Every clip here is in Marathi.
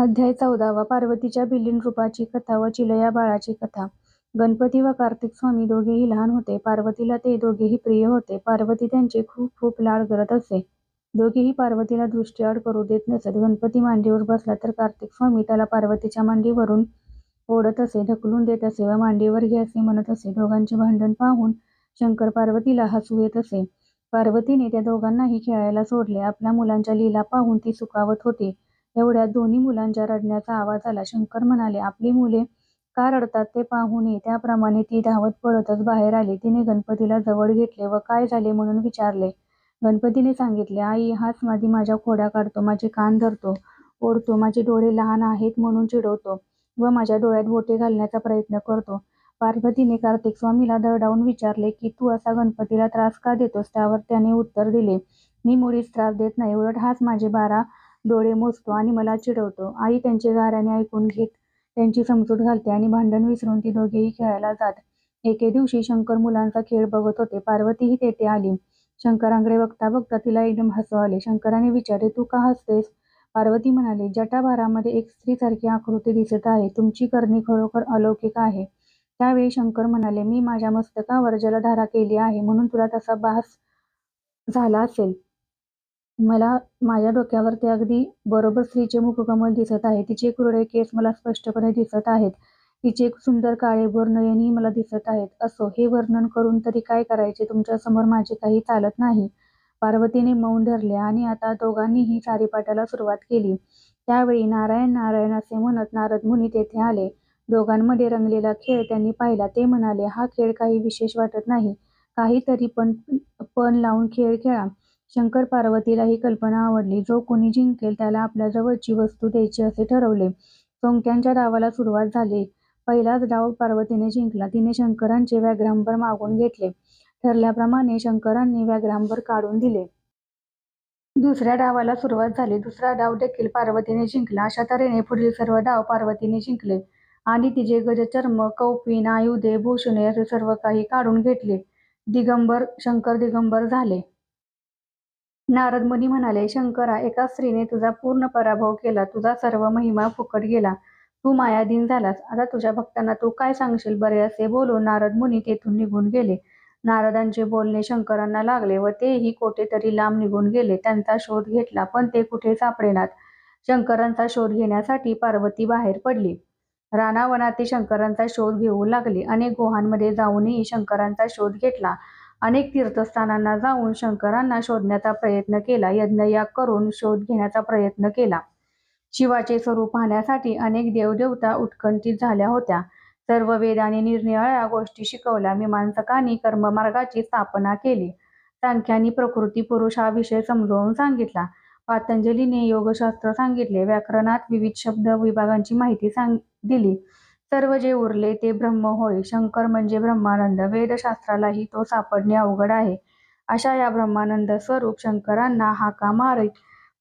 अध्याय चौदावा पार्वतीच्या बिलीन रूपाची कथा व चिलया बाळाची कथा गणपती व कार्तिक स्वामी दोघेही लहान होते. पार्वतीला ते दोघेही प्रिय होते. पार्वती त्यांचे खूप खूप लाड करत असे. दोघेही पार्वतीला दृष्टीआड करू देत नसत. गणपती मांडीवर बसला तर कार्तिक स्वामी त्याला पार्वतीच्या मांडीवरून ओढत असे, ढकलून देत असे व मांडीवर घे असे म्हणत असे. दोघांचे भांडण पाहून शंकर पार्वतीला हसू येत असे. पार्वतीने त्या दोघांनाही खेळायला सोडले. आपल्या मुलांच्या लीला पाहून ती सुखावत होती. एवढ्यात दोन्ही मुलांच्या रडण्याचा आवाज आला. शंकर म्हणाले, आपली मुले का रडतात ते पाहू नये. त्याप्रमाणे ती धावत पळतच बाहेर आली. तिने गणपतीला जवळ घेतले व काय झाले म्हणून विचारले. गणपतीने सांगितले, आई हाच माझी माझ्या खोड्या काढतो, माझे कान धरतो, ओढतो, माझे डोळे लहान आहेत म्हणून चिडवतो व माझ्या डोळ्यात बोटे घालण्याचा प्रयत्न करतो. पार्वतीने कार्तिक स्वामीला दरडावून विचारले की तू असा गणपतीला त्रास का देतोस? त्यावर त्याने उत्तर दिले, मी मुळीच त्रास देत नाही, उलट हाच माझे बारा डोळे मोजतो आणि मला चिडवतो. आई त्यांचे गाऱ्याने ऐकून घेत त्यांची समजूत घालते आणि भांडण विसरून ती दोघेही खेळायला जात. एके दिवशी शंकर मुलांचा खेळ बघत होते. पार्वतीही तेथे आली. शंकरांकडे बघता बघता तिला एकदम हसू आले. शंकराने विचारले, तू का हसतेस? पार्वती म्हणाली, जटाभारामध्ये एक स्त्रीसारखी आकृती दिसत आहे. तुमची करणी खरोखर अलौकिक आहे. त्यावेळी शंकर म्हणाले, मी माझ्या मस्तकावर जलधारा केली आहे म्हणून तुला तसा भास झाला असेल. मला माझ्या डोक्यावरती अगदी बरोबर स्त्रीचे मुखकमल दिसत आहे. तिचे कुरडे केस मला स्पष्टपणे दिसत आहेत. तिचे सुंदर काळे नयनही मला दिसत आहेत. असो, हे वर्णन करून तरी काय करायचे? तुमच्यासमोर माझे काही चालत नाही. पार्वतीने मौन धरले आणि आता दोघांनीही सारीपाटाला सुरुवात केली. त्यावेळी नारायण नारायण असे म्हणत नारद मुनी तेथे आले. दोघांमध्ये रंगलेला खेळ त्यांनी पाहिला. ते म्हणाले, हा खेळ काही विशेष वाटत नाही. काहीतरी पण पण लावून खेळ खेळा. शंकर पार्वतीला ही कल्पना आवडली. जो कोणी जिंकेल त्याला आपल्या जवळची वस्तू द्यायची असे ठरवले. सोंगट्यांच्या डावाला सुरुवात झाली. पहिलाच डाव पार्वतीने जिंकला. तिने शंकरांचे व्याघ्रांबर मागून घेतले. ठरल्याप्रमाणे शंकरांनी व्याघ्रांबर काढून दिले. दुसऱ्या डावाला सुरुवात झाली. दुसरा डाव देखील पार्वतीने जिंकला. अशा तऱ्हेने पुढील सर्व डाव पार्वतीने जिंकले आणि तिचे गजचर्म, कौपीन, आयुधे, भूषणे असे सर्व काही काढून घेतले. दिगंबर शंकर दिगंबर झाले. नारद मुनी म्हणाले, शंकरा, एका स्त्रीने तुझा पूर्ण पराभव केला. तुझा सर्व महिमा फुकट गेला. तू मायाधीन झालास. आता तुझ्या भक्तांना तू काय सांगशील बरे? असे बोलून नारद मुनी तेथून निघून गेले. नारदांचे बोलणे शंकरांना लागले व तेही कोठेतरी लांब निघून गेले. त्यांचा शोध घेतला पण ते कुठे सापडेनात. शंकरांचा शोध घेण्यासाठी पार्वती बाहेर पडली. रानावनात ती शंकरांचा शोध घेऊ लागली. अनेक गुहांमध्ये जाऊनही शंकरांचा शोध घेतला. अनेक तीर्थस्थानांना जाऊन शंकरांना शोधण्याचा प्रयत्न केला. यज्ञयाग करून शोध घेण्याचा प्रयत्न केला. शिवाचे स्वरूप पाहण्यासाठी अनेक देवदेवता उत्कंठित झाल्या होत्या. सर्व वेदाने निरनिराळ्या गोष्टी शिकवल्या. मीमांसकांनी कर्ममार्गाची स्थापना केली. सांख्यांनी प्रकृती पुरुष हा विषय समजावून सांगितला. पातंजलीने योगशास्त्र सांगितले. व्याकरणात विविध शब्द विभागांची माहिती सांग दिली. सर्व जे उरले ते ब्रह्म होय. शंकर म्हणजे ब्रह्मानंद. वेदशास्त्रालाही तो सापडणे अवघड आहे. अशा या ब्रह्मानंद स्वरूप शंकरांना हाका मारीत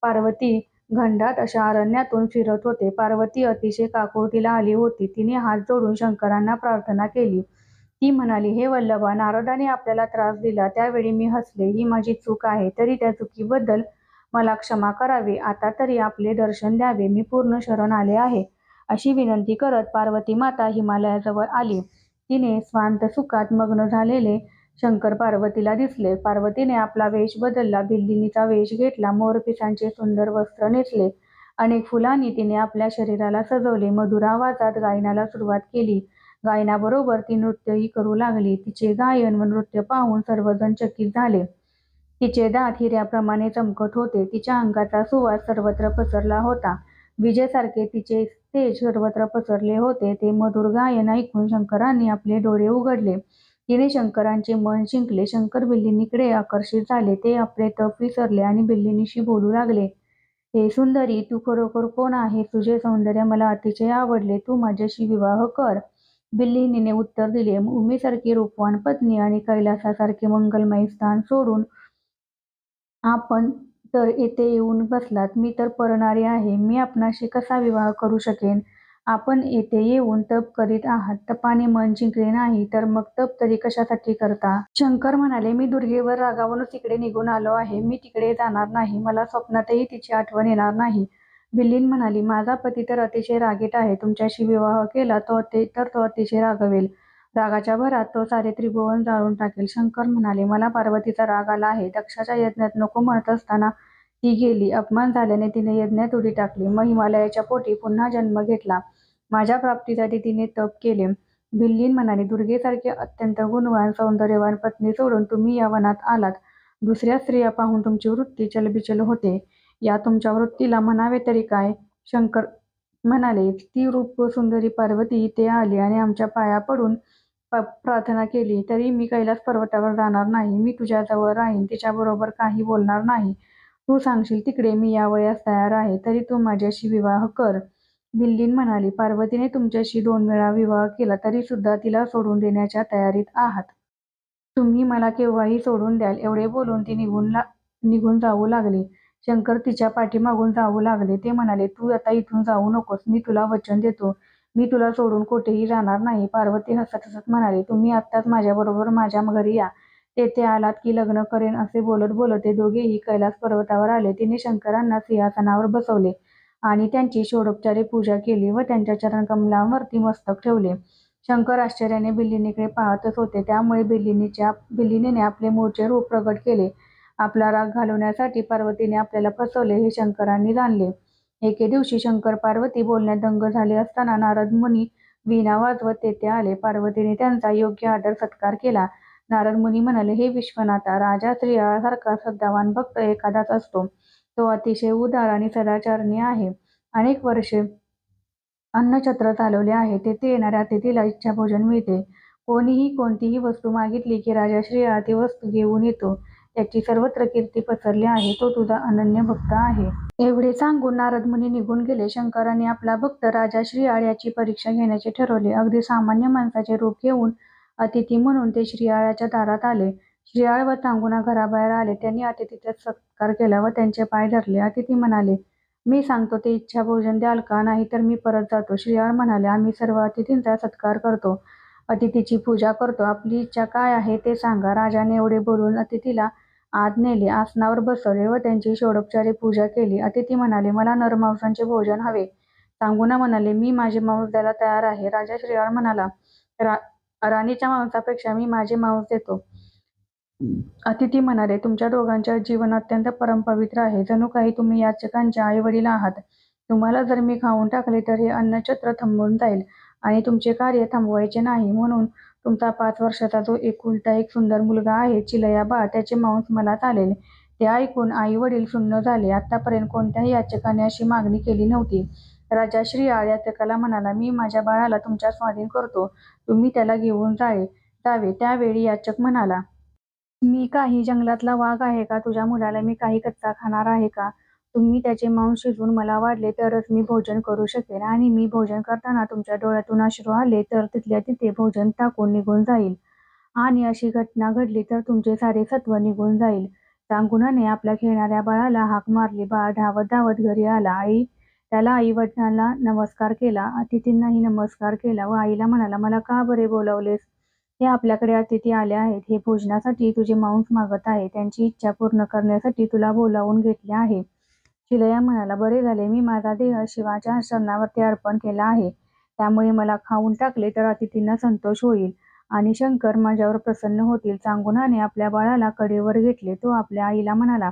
पार्वती घंडात अशा अरण्यातून फिरत होते. पार्वती अतिशय काकुळतीला आली होती. तिने हात जोडून शंकरांना प्रार्थना केली. ती म्हणाली, हे वल्लभा, नारदाने आपल्याला त्रास दिला त्यावेळी मी हसले. ही माझी चूक आहे. तरी त्या चुकीबद्दल मला क्षमा करावी. आता तरी आपले दर्शन द्यावे. मी पूर्ण शरण आले आहे. अशी विनंती करत पार्वती माता हिमालयाजवळ आली. तिने स्वांत सुखात मग्न झालेले शंकर पार्वतीला दिसले. पार्वतीने आपला वेश बदलला. भिल्लिनीचा वेश घेतला. मोरपिसांचे सुंदर वस्त्र नेसले. अनेक फुलांनी तिने आपल्या शरीराला सजवले. मधुर आवाजात गायनाला सुरुवात केली. गायनाबरोबर ती नृत्यही करू लागली. तिचे गायन व नृत्य पाहून सर्वजण चकित झाले. तिचे दात हिऱ्याप्रमाणे चमकत होते. तिच्या अंगाचा सुवास सर्वत्र पसरला होता. विजेसारखे तिचे तेज सर्वत्र पसरले होते. ते मधुर गायन ऐकून शंकरांनी आपले डोळे उघडले. तिने शंकरांचे मन जिंकले. शंकर बिल्लिणीकडे आकर्षित झाले. ते आपले तप विसरले आणि बिल्लिणीशी बोलू लागले. हे सुंदरी, तू खरोखर कोण आहे तुझे सौंदर्य मला अतिशय आवडले. तू माझ्याशी विवाह कर. बिल्लिनीने उत्तर दिले, उमीसारखी रूपवान पत्नी आणि कैलासासारखे मंगलमय स्थान सोडून आपण तर येथे येऊन बसलात. मी तर परणारी आहे. मी आपणाशी कसा विवाह करू शकेन? आपण येथे येऊन तप करीत आहात. तपाने मन जिंकले नाही तर मग तप तरी कशासाठी करता? शंकर म्हणाले, मी दुर्गेवर रागावूनच इकडे निघून आलो आहे. मी तिकडे जाणार नाही. मला स्वप्नातही तिची आठवण येणार नाही. बिल्लीन म्हणाली माझा पती तर अतिशय रागीट आहे तुमच्याशी विवाह केला तो अति तर तो अतिशय रागवेल रागाच्या भरात तो सारे त्रिभुवन जाळून टाकेल. शंकर म्हणाले मला पार्वतीचा राग आला आहे. दक्षाच्या यज्ञात नको म्हणत असताना ती गेली. अपमान झाल्याने तिने यज्ञात उडी टाकली. मग हिमालयाच्या पोटी पुन्हा जन्म घेतला. माझ्या प्राप्तीसाठी तिने तप केले. भिल्लीन म्हणाले दुर्गेसारखे अत्यंत गुणवान सौंदर्यवान पत्नी सोडून तुम्ही या वनात आलात. दुसऱ्या स्त्रिया पाहून तुमची वृत्ती चलबिचल होते. या तुमच्या वृत्तीला म्हणावे तरी काय? शंकर म्हणाले ती रूप सुंदरी पार्वती इथे आली आणि आमच्या पाया पडून प्रार्थना केली तरी मी कैलास पर्वतावर जाणार नाही. मी तुझ्याजवळ राहीन तिच्याबरोबर काही बोलणार नाही. तू सांगशील तिकडे मी या वयास तयार आहे तरी तू माझ्याशी विवाह कर. बिल्लीन म्हणाली पार्वतीने तुमच्याशी दोन वेळा विवाह केला तरी सुद्धा तिला सोडून देण्याच्या तयारीत आहात. तुम्ही मला केव्हाही सोडून द्याल एवढे बोलून ती निघून ला निघून जाऊ लागली. शंकर तिच्या पाठीमागून जाऊ लागले ते म्हणाले तू आता इथून जाऊ नकोस मी तुला वचन देतो. मी तुला सोडून कुठेही जाणार नाही पार्वती हसत हसत म्हणाली तुम्ही आत्ताच माझ्याबरोबर माझ्या घरी या. तेथे आलात की लग्न करेन असे बोलत बोलत ते दोघेही कैलास पर्वतावर आले. तिने शंकरांना सिंहासनावर बसवले आणि त्यांची षोडोपचारे पूजा केली व त्यांच्या चरणकमलावरती मस्तक ठेवले. शंकर आश्चर्याने बिल्लिनीकडे पाहतच होते. त्यामुळे बिल्लिनीच्या बिल्लिनीने आपले मूळचे रूप प्रगट केले. आपला राग घालवण्यासाठी पार्वतीने आपल्याला फसवले हे शंकरांनी जाणले. एके दिवशी शंकर पार्वती बोलण्यात दंग झाले असताना नारद मुनी वीणा वाजवत तेथे आले. पार्वतीने त्यांचा योग्य आदर सत्कार केला. नारद मुनी म्हणाले हे विश्वनाथा राजा स्त्रियासारखा श्रद्धावान भक्त एखादाच असतो. तो अतिशय उदार आणि सदाचारणी आहे. अनेक वर्षे अन्नछत्र चालवले आहे. तेथे येणाऱ्या अतिथीला इच्छा भोजन मिळते. कोणीही कोणतीही वस्तू मागितली की राजा श्रेया ती वस्तू घेऊन येतो. त्याची सर्वत्र कीर्ती पसरली आहे तो तुझा अनन्य भक्त आहे. एवढे सांगून नारद मुनी निघून गेले. शंकराने आपला भक्त राजा श्रीयाळ याची परीक्षा घेण्याचे ठरवले. अगदी सामान्य माणसाचे रूप घेऊन अतिथी म्हणून ते श्रीयाळाच्या दारात आले. श्रीयाळ व चांगुना घराबाहेर आले. त्यांनी अतिथीचा सत्कार केला व त्यांचे पाय धरले. अतिथी म्हणाले मी सांगतो ते इच्छा भोजन द्याल का? नाही तर मी परत जातो. श्रीयाळ म्हणाले आम्ही सर्व अतिथींचा सत्कार करतो. अतिथीची पूजा करतो. आपली इच्छा काय आहे ते सांगा. राजाने एवढे बोलून अतिथीला आत नेले. आसनावर बसवले व त्यांची षोडोपचारी पूजा केली. अतिथी म्हणाले मला नरमांसांचे भोजन हवे. सांगुना म्हणाले मी माझे मांस द्यायला तयार आहे. राजा श्रीयाळ म्हणाला रा राणीच्या मांसापेक्षा मी माझे मांस देतो. अतिथी म्हणाले तुमच्या दोघांच्या जीवन अत्यंत परमपवित्र आहे. जणू काही तुम्ही याचकांच्या आई वडील आहात. तुम्हाला जर मी खाऊन टाकले तर हे अन्नछत्र थांबून जाईल. आणि तुमचे कार्य थांबवायचे नाही. म्हणून तुमचा पाच वर्षाचा जो एकुलता एक सुंदर मुलगा आहे चिलया बा. त्याचे मांस मला चालेल. ते ऐकून आई वडील सुन्न झाले. आतापर्यंत कोणत्याही याचकाने अशी मागणी केली नव्हती. राजा श्रीयाळ याचकाला म्हणाला मी माझ्या बाळाला तुमच्या स्वाधीन करतो. तुम्ही त्याला घेऊन जावे जावे. त्यावेळी याचक म्हणाला मी काही जंगलातला वाघ आहे का? तुझ्या मुलाला मी काही कच्चा खाणार आहे का? तुम्ही त्याचे मांस शिजवून मला वाढले तरच मी भोजन करू शकेन. आणि मी भोजन करताना तुमच्या डोळ्यातून अश्रू आले तर तिथल्या तिथे भोजन टाकून निघून जाईल. आणि अशी घटना घडली तर तुमचे सारे सत्व निघून जाईल. चांगुनाने आपल्या खेळणाऱ्या बाळाला हाक मारली. बाळ धावत धावत घरी आला. आई त्याला आई वडिलांना नमस्कार केला. अतिथींनाही नमस्कार केला. व आईला म्हणाला मला का बरे बोलावलेस? हे आपल्याकडे अतिथी आले आहेत. हे भोजनासाठी तुझे मांस मागत आहे त्यांची इच्छा पूर्ण करण्यासाठी तुला बोलावून घेतले आहे. शिलया म्हणाला बरे झाले. मी माझा देह शिवाच्या चरणावरती अर्पण केला आहे. त्यामुळे मला खाऊन टाकले तर अतिथींना संतोष होईल. आणि शंकर माझ्यावर प्रसन्न होतील. चांगुनाने आपल्या बाळाला कडेवर घेतले. तो आपल्या आईला म्हणाला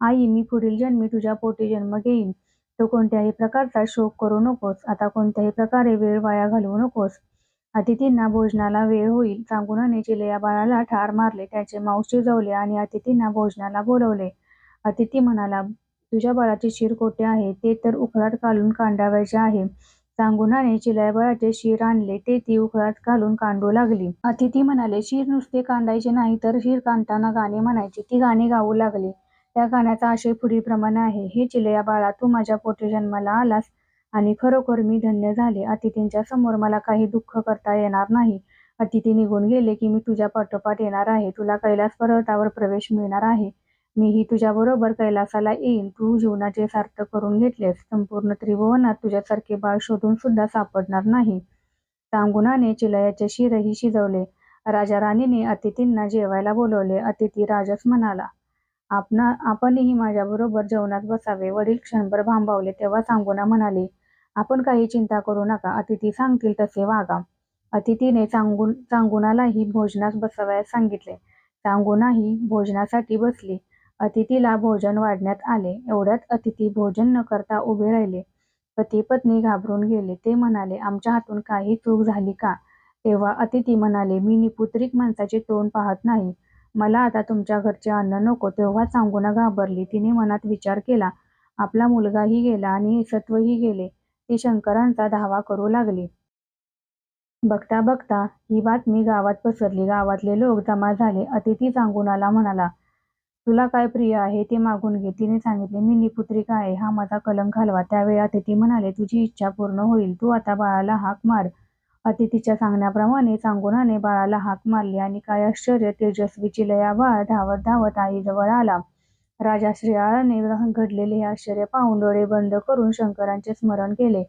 आई मी पुढील जन्मी तुझ्या पोटी जन्म घेईन. तो कोणत्याही प्रकारचा शोक करू नकोस. आता कोणत्याही प्रकारे वेळ वाया घालवू नकोस. अतिथींना भोजनाला वेळ होईल. चांगुनाने चिलया बाळाला ठार मारले. त्याचे मांस शिजवले आणि अतिथींना भोजनाला बोलवले. अतिथी म्हणाला तुझ्या बाळाचे शिर कोठे आहे? ते तर उकळात घालून कांडावायचे आहे. सांगुणाने चिलया बाळाचे शिर आणले ते ती उखळात घालून कांडू लागली. अतिथी म्हणाले शिर नुसते कांडायचे नाही तर शिर कांडताना गाणे म्हणायचे. ती गाणी गाऊ लागली. त्या गाण्याचा आशय पुढीलप्रमाणे आहे. हे चिलया बाळा तू माझ्या पोटी जन्माला आलास आणि खरोखर मी धन्य झाले. अतिथींच्या समोर मला काही दुःख करता येणार नाही. अतिथी निघून गेले की मी तुझ्या पाठोपाठ येणार आहे. तुला कैलास पर्वतावर प्रवेश मिळणार आहे. मीही तुझ्याबरोबर कैलासाला येईन. तू जीवनाचे सार्थ करून घेतलेस. संपूर्ण त्रिभुवनात तुझ्यासारखे बाळ शोधून सुद्धा सापडणार नाही. सांगुणाने चिलयाचे शिरही शिजवले. राजा राणीने अतिथींना जेवायला बोलवले. अतिथी राजस म्हणाला आपणा आपणही माझ्याबरोबर जेवणात बसावे. वडील क्षणभर भांबावले तेव्हा सांगुणा म्हणाले आपण काही चिंता करू नका. अतिथी सांगतील तसे वागा. अतिथीने सांगून सांगुणालाही भोजनास बसवायला सांगितले. सांगुनाही भोजनासाठी बसली. अतिथीला भोजन वाढण्यात आले. एवढ्यात अतिथी भोजन न करता उभे राहिले. पती पत्नी घाबरून गेले. ते म्हणाले आमच्या हातून काही चूक झाली का? तेव्हा अतिथी म्हणाले मी निपुत्रिक माणसाचे तोंड पाहत नाही. मला आता तुमच्या घरचे अन्न नको. तेव्हा सांगुना घाबरली. तिने मनात विचार केला आपला मुलगाही गेला आणि सत्वही गेले. ती शंकरांचा धावा करू लागली. बघता बघता ही बातमी गावात पसरली. गावातले लोक जमा झाले. अतिथी सांगुनाला म्हणाला तुला काय प्रिय आहे ते मागून घे. तिने सांगितले मी निपुत्रिका आहे. हा माझा कलंक घालवा त्यावेळी अतिथी म्हणाले तुझी इच्छा पूर्ण होईल. तू आता बाळाला हाक मार. अतिथीच्या सांगण्याप्रमाणे सांगुनाने बाळाला हाक मारली आणि काय आश्चर्य तेजस्वीची लया बाळ धावत धावत आईजवळ आला. राजा श्रीयाळाने घडलेले हे आश्चर्य पाहून डोळे बंद करून शंकरांचे स्मरण केले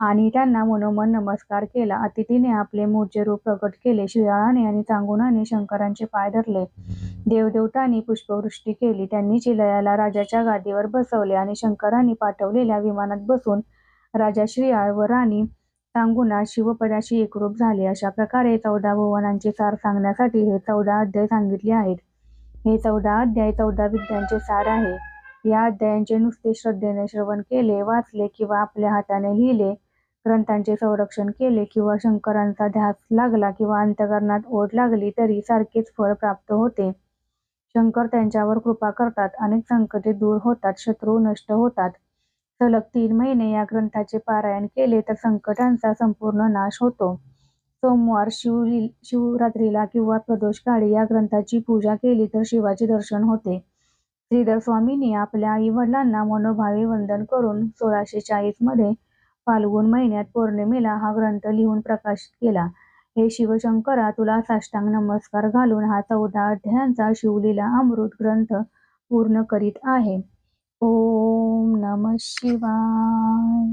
आणि त्यांना मनोमन नमस्कार केला. अतिथीने आपले मूळचे रूप प्रकट केले. श्रीयाळाने आणि चांगुनाने शंकरांचे पाय धरले. देवदेवतांनी पुष्पवृष्टी केली. त्यांनी चिलयाला राजाच्या गादीवर बसवले आणि शंकरांनी पाठवलेल्या विमानात बसून राजा श्रीयाळ व राणी सांगुना शिवपदाशी एकरूप झाले. अशा प्रकारे चौदा भुवनांचे सार सांगण्यासाठी हे चौदा अध्याय सांगितले आहेत. हे चौदा अध्याय चौदा विद्यांचे सार आहे. या अध्यायांचे नुसते श्रद्धेने श्रवण केले वाचले किंवा आपल्या हाताने लिहिले ग्रंथांचे संरक्षण केले किंवा शंकरांचा ध्यास लागला किंवा अंतकरणात ओढ लागली तरी सारखेच फळ प्राप्त होते. शंकर त्यांच्यावर कृपा करतात अनेक संकटे दूर होतात शत्रू नष्ट होतात. सलग तीन महिने या ग्रंथाचे पारायण केले तर संकटांचा संपूर्ण नाश होतो. सोमवार शिव शिवरात्रीला किंवा प्रदोष काळी या ग्रंथाची पूजा केली तर शिवाचे दर्शन होते. श्रीधर स्वामींनी आपल्या आई वडिलांना मनोभावे वंदन करून सोळाशे चाळीसमध्ये फाल्गुन महिन्यात पौर्णिमेला हा ग्रंथ लिहून प्रकाशित केला. हे शिवशंकरा तुला साष्टांग नमस्कार घालून हा चौदा अध्यायांचा शिवलीला अमृत ग्रंथ पूर्ण करीत आहे. ओम नम शिवाय.